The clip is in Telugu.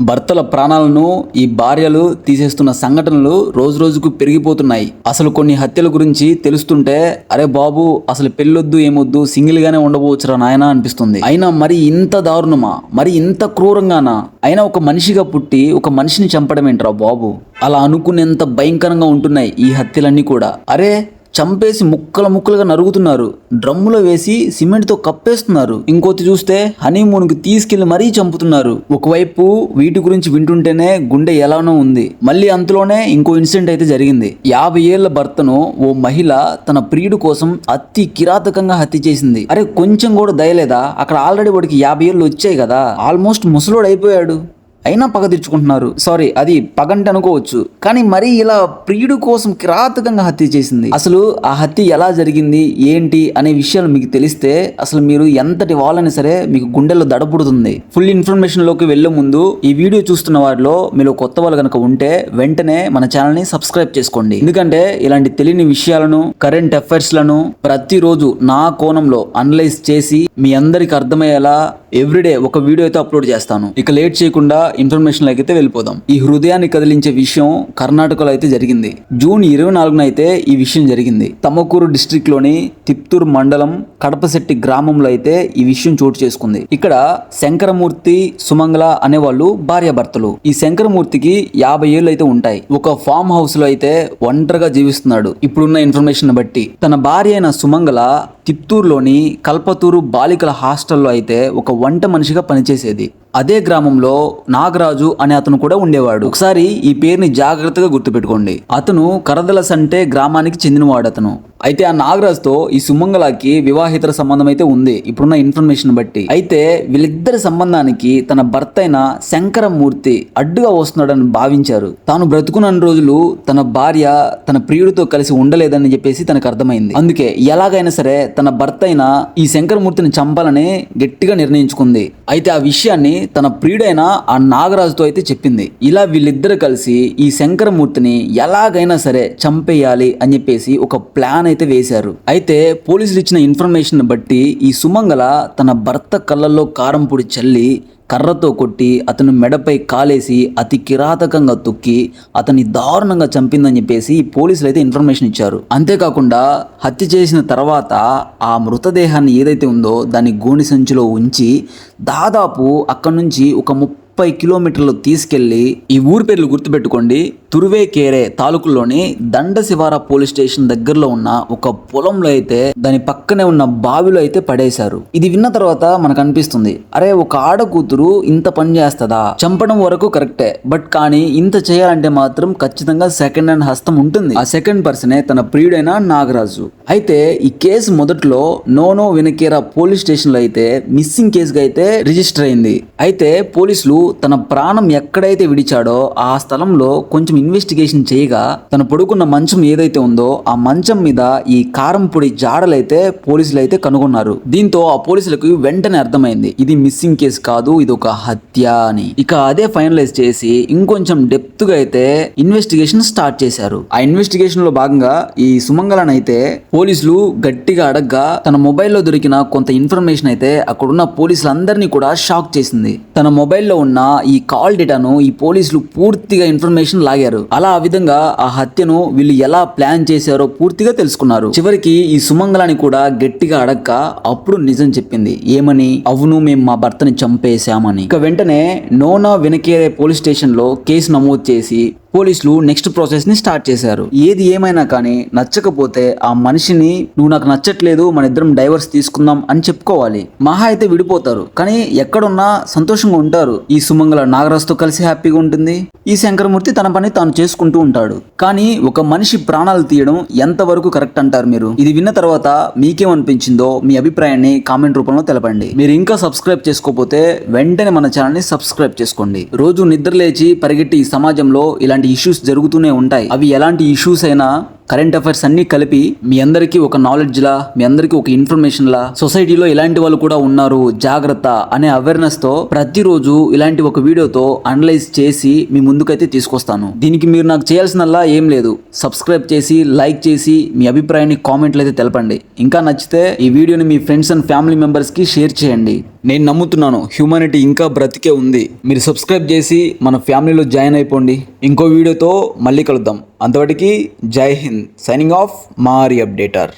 భర్తల ప్రాణాలను ఈ భార్యలు తీసేస్తున్న సంఘటనలు రోజు రోజుకు పెరిగిపోతున్నాయి. అసలు కొన్ని హత్యల గురించి తెలుస్తుంటే అరే బాబు అసలు పెళ్ళొద్దు ఏమొద్దు సింగిల్ గానే ఉండబోచురా నాయన అనిపిస్తుంది. అయినా మరి ఇంత దారుణమా? మరి ఇంత క్రూరంగానా? అయినా ఒక మనిషిగా పుట్టి ఒక మనిషిని చంపడం ఏంట్రా బాబు? అలా అనుకునేంత భయంకరంగా ఉంటున్నాయి ఈ హత్యలన్నీ కూడా. అరే చంపేసి ముక్కల ముక్కలుగా నరుగుతున్నారు. డ్రమ్ములో వేసి సిమెంట్తో కప్పేస్తున్నారు. ఇంకోటి చూస్తే హనీమూన్కి తీసుకెళ్ళి మరీ చంపుతున్నారు. ఒకవైపు వీటి గురించి వింటుంటేనే గుండె ఎలానో ఉంది. మళ్ళీ అంతలోనే ఇంకో ఇన్సిడెంట్ అయితే జరిగింది. యాభై ఏళ్ళ భర్తను ఓ మహిళ తన ప్రియుడు కోసం అతి కిరాతకంగా హత్య చేసింది. అరే కొంచెం కూడా దయలేదా? అక్కడ ఆల్రెడీ వాడికి యాభై ఏళ్ళు వచ్చాయి కదా. ఆల్మోస్ట్ ముసలోడు అయిపోయాడు. అయినా పగ తెచ్చుకుంటున్నారు సారీ అది పగంటే అనుకోవచ్చు. కానీ మరీ ఇలా ప్రియుడు కోసం కిరాతకంగా హత్య చేసింది. అసలు ఆ హత్య ఎలా జరిగింది? ఏంటి? అనే విషయాలు మీకు తెలిస్తే అసలు మీరు ఎంతటి వాళ్ళని సరే మీకు గుండెల్లో దడపుడుతుంది. ఫుల్ ఇన్ఫర్మేషన్లోకి వెళ్ళే ముందు ఈ వీడియో చూస్తున్న వారిలో మీరు కొత్త వాళ్ళు కనుక ఉంటే వెంటనే మన ఛానల్ని సబ్స్క్రైబ్ చేసుకోండి. ఎందుకంటే ఇలాంటి తెలియని విషయాలను కరెంట్ అఫైర్స్లను ప్రతిరోజు నా కోణంలో అనలైజ్ చేసి మీ అందరికి అర్థమయ్యేలా ఎవ్రీడే ఒక వీడియో అయితే అప్లోడ్ చేస్తాను. ఇక లేట్ చేయకుండా ఇన్ఫర్మేషన్ అయితే వెళ్ళిపోదాం. ఈ హృదయాన్ని కదిలించే విషయం కర్ణాటకలో అయితే జరిగింది. జూన్ ఇరవై నాలుగున అయితే ఈ విషయం జరిగింది. తమకూరు డిస్ట్రిక్ట్లోని తిప్తూరు మండలం కడపశెట్టి గ్రామంలో అయితే ఈ విషయం చోటు చేసుకుంది. ఇక్కడ శంకరమూర్తి సుమంగళ అనే వాళ్ళు భార్యాభర్తలు. ఈ శంకరమూర్తికి యాభై ఏళ్ళు అయితే ఉంటాయి. ఒక ఫామ్ హౌస్లో అయితే ఒంటరిగా జీవిస్తున్నాడు. ఇప్పుడున్న ఇన్ఫర్మేషన్ బట్టి. తన భార్య అయిన సుమంగళ తిప్తూరులోని కల్పతూరు బాలికల హాస్టల్లో అయితే ఒక వంట మనిషిగా పనిచేసేది. అదే గ్రామంలో నాగరాజు అనే అతను కూడా ఉండేవాడు. ఒకసారి ఈ పేరుని జాగ్రత్తగా గుర్తుపెట్టుకోండి. అతను కరదలస్ అంటే గ్రామానికి చెందినవాడు అతను అయితే ఆ నాగరాజుతో ఈ సుమంగళకి వివాహితర సంబంధం అయితే ఉంది. ఇప్పుడున్న ఇన్ఫర్మేషన్ బట్టి. అయితే వీళ్ళిద్దరి సంబంధానికి తన భర్త అయిన శంకరమూర్తి అడ్డుగా వస్తున్నాడని భావించారు. తాను బ్రతుకున్న రోజులు తన భార్య తన ప్రియుడితో కలిసి ఉండలేదని చెప్పేసి తనకు అర్థమైంది. అందుకే ఎలాగైనా సరే తన భర్త అయిన ఈ శంకరమూర్తిని చంపాలని గట్టిగా నిర్ణయించుకుంది. అయితే ఆ విషయాన్ని తన ప్రియుడైన ఆ నాగరాజుతో అయితే చెప్పింది. ఇలా వీళ్ళిద్దరు కలిసి ఈ శంకరమూర్తిని ఎలాగైనా సరే చంపేయాలి అని చెప్పేసి ఒక ప్లాన్ అయితే వేశారు. అయితే పోలీసులు ఇచ్చిన ఇన్ఫర్మేషన్ బట్టి ఈ సుమంగళ తన భర్త కళ్ళల్లో కారం పొడి చల్లి కర్రతో కొట్టి అతను మెడపై కాలేసి అతి కిరాతకంగా తొక్కి అతన్ని దారుణంగా చంపిందని చెప్పేసి పోలీసులు అయితే ఇన్ఫర్మేషన్ ఇచ్చారు. అంతేకాకుండా హత్య చేసిన తర్వాత ఆ మృతదేహాన్ని ఏదైతే ఉందో దాన్ని గోని సంచిలో ఉంచి దాదాపు అక్కడ నుంచి ఒక ముప్పై కిలోమీటర్లు తీసుకెళ్ళి ఈ ఊరి పేర్లు గుర్తుపెట్టుకోండి. తురువేకేరే తాలూకులోని దండశివార పోలీస్ స్టేషన్ దగ్గరలో ఉన్న ఒక పొలంలో అయితే దాని పక్కనే ఉన్న బావిలో అయితే పడేశారు. ఇది విన్న తర్వాత మనకు అనిపిస్తుంది అరే ఒక ఆడ కూతురు ఇంత పని చేస్తుందా? చంపడం వరకు కరెక్టే బట్ కానీ ఇంత చేయాలంటే మాత్రం ఖచ్చితంగా సెకండ్ హ్యాండ్ హస్తం ఉంటుంది. ఆ సెకండ్ పర్సనే తన ప్రియుడైన నాగరాజు. అయితే ఈ కేసు మొదట్లో నోనో వెనకేరా పోలీస్ స్టేషన్లో అయితే మిస్సింగ్ కేసుగా అయితే రిజిస్టర్ అయింది. అయితే పోలీసులు తన ప్రాణం ఎక్కడైతే విడిచాడో ఆ స్థలంలో కొంచెం ఇన్వెస్టిగేషన్ చేయగా తను పడుకున్న మంచం ఏదైతే ఉందో ఆ మంచం మీద ఈ కారం పొడి జాడలైతే పోలీసులు అయితే కనుగొన్నారు. దీంతో ఆ పోలీసులకు వెంటనే అర్థమైంది. ఇది మిస్సింగ్ కేసు కాదు ఇది ఒక హత్య అని. ఇక అదే ఫైనలైజ్ చేసి ఇంకొంచెం డెప్త్గా అయితే ఇన్వెస్టిగేషన్ స్టార్ట్ చేశారు. ఆ ఇన్వెస్టిగేషన్లో భాగంగా ఈ సుమంగళన్ అయితే పోలీసులు గట్టిగా అడగ్గా తన మొబైల్లో దొరికిన కొంత ఇన్ఫర్మేషన్ అయితే అక్కడున్న పోలీసులందరినీ కూడా షాక్ చేసింది. తన మొబైల్లో ఉన్న ఈ కాల్ డేటాను ఈ పోలీసులు పూర్తిగా ఇన్ఫర్మేషన్ లాగారు. అలా ఆ విధంగా ఆ హత్యను వీళ్ళు ఎలా ప్లాన్ చేశారో పూర్తిగా తెలుసుకున్నారు. చివరికి ఈ సుమంగళాని కూడా గట్టిగా అడక్క అప్పుడు నిజం చెప్పింది. ఏమని? అవును మేము మా భర్తని చంపేశామని. ఇక వెంటనే నోనా వెనకేరే పోలీస్ స్టేషన్లో కేసు నమోదు చేసి పోలీసులు నెక్స్ట్ ప్రాసెస్ని స్టార్ట్ చేశారు. ఏది ఏమైనా కానీ నచ్చకపోతే ఆ మనిషిని నువ్వు నాకు నచ్చట్లేదు మన ఇద్దరం డైవర్స్ తీసుకుందాం అని చెప్పుకోవాలి. మహా అయితే విడిపోతారు. కానీ ఎక్కడున్నా సంతోషంగా ఉంటారు. ఈ సుమంగళ నాగరాజుతో కలిసి హ్యాపీగా ఉంటుంది. ఈ శంకరమూర్తి తన పని తాను చేసుకుంటూ ఉంటాడు. కానీ ఒక మనిషి ప్రాణాలు తీయడం ఎంతవరకు కరెక్ట్ అంటారు మీరు? ఇది విన్న తర్వాత మీకేమనిపించిందో మీ అభిప్రాయాన్ని కామెంట్ రూపంలో తెలపండి. మీరు ఇంకా సబ్స్క్రైబ్ చేసుకోకపోతే వెంటనే మన ఛానల్ని సబ్స్క్రైబ్ చేసుకోండి. రోజు నిద్ర లేచి పరిగెట్టి ఈ సమాజంలో ఇలాంటి ఇష్యూస్ జరుగుతూనే ఉంటాయి. అవి ఎలాంటి ఇష్యూస్ అయినా కరెంట్ అఫైర్స్ అన్ని కలిపి మీ అందరికీ ఒక నాలెడ్జ్ లా మీ అందరికీ ఒక ఇన్ఫర్మేషన్ లా సొసైటీలో ఇలాంటి వాళ్ళు కూడా ఉన్నారు జాగ్రత్త అనే అవేర్నెస్తో ప్రతిరోజు ఇలాంటి ఒక వీడియోతో అనలైజ్ చేసి మీ ముందుకైతే తీసుకొస్తాను. దీనికి మీరు నాకు చేయాల్సినల్లా ఏం లేదు. సబ్స్క్రైబ్ చేసి లైక్ చేసి మీ అభిప్రాయాన్ని కామెంట్లు అయితే తెలపండి. ఇంకా నచ్చితే ఈ వీడియోని మీ ఫ్రెండ్స్ అండ్ ఫ్యామిలీ మెంబర్స్కి షేర్ చేయండి. నేను నమ్ముతున్నాను హ్యూమానిటీ ఇంకా బ్రతికే ఉంది. మీరు సబ్స్క్రైబ్ చేసి మన ఫ్యామిలీలో జాయిన్ అయిపోండి. ఇంకో వీడియోతో మళ్ళీ కలుద్దాం. అంతవరకు జై హింద్. సైనింగ్ ఆఫ్ మారి అప్డేటర్.